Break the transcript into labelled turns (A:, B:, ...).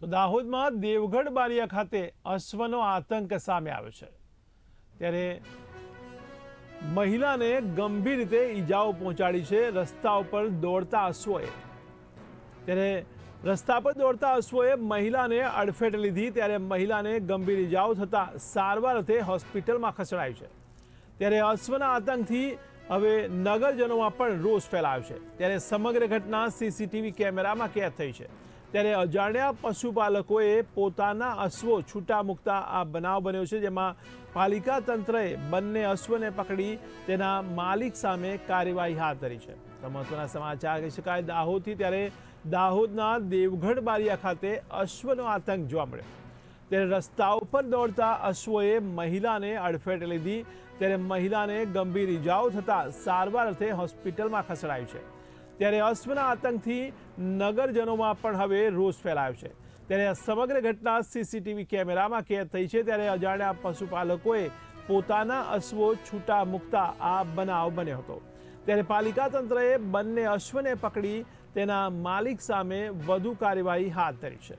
A: તો દાહોદમાં દેવગઢ બારિયા ખાતે અશ્વનો આતંક સામે આવ્યો છે. ત્યારે મહિલાને ગંભીર રીતે ઈજાઓ પહોંચાડી છે. રસ્તા ઉપર દોડતા અશ્વોએ. ત્યારે રસ્તા પર દોડતા અશ્વએ મહિલાને અડફેટ લીધી. ત્યારે મહિલાને ગંભીર ઈજાઓ થતાં સારવાર અર્થે હોસ્પિટલમાં ખસેડાઈ છે. ત્યારે અશ્વના આતંકથી હવે નગરજનોમાં પણ રોષ ફેલાયો છે. ત્યારે સમગ્ર ઘટના સીસીટીવી કેમેરામાં કેદ થઈ છે. ત્યારે અજાણ્યા પશુપાલકોએ પોતાના અશ્વો છૂટા મૂકતા આ બનાવ બન્યો છે, જેમાં પાલિકા તંત્રએ બંને અશ્વને પકડી તેના માલિક સામે કાર્યવાહી હાથ ધરી છે. તો મહત્વના સમાચાર કહી શકાય, દાહોદથી ત્યારે દાહોદના દેવગઢ બારિયા ખાતે અશ્વનો આતંક જોવા મળ્યો. ત્યારે રસ્તા ઉપર દોડતા અશ્વોએ મહિલાને અડફેટ લીધી, ત્યારે મહિલાને ગંભીર ઈજાઓ થતાં સારવાર અર્થે હોસ્પિટલમાં ખસેડાયું છે. ત્યારે અશ્વના આતંકથી નગરજનોમાં પણ હવે રોષ ફેલાયો છે. ત્યારે આ સમગ્ર ઘટના સીસીટીવી કેમેરામાં કેદ થઈ છે. ત્યારે અજાણ્યા પશુપાલકોએ પોતાના અશ્વો છૂટા મૂકતા આ બનાવ બન્યો હતો. ત્યારે પાલિકા તંત્રએ બંને અશ્વને પકડી તેના માલિક સામે વધુ કાર્યવાહી હાથ ધરી છે.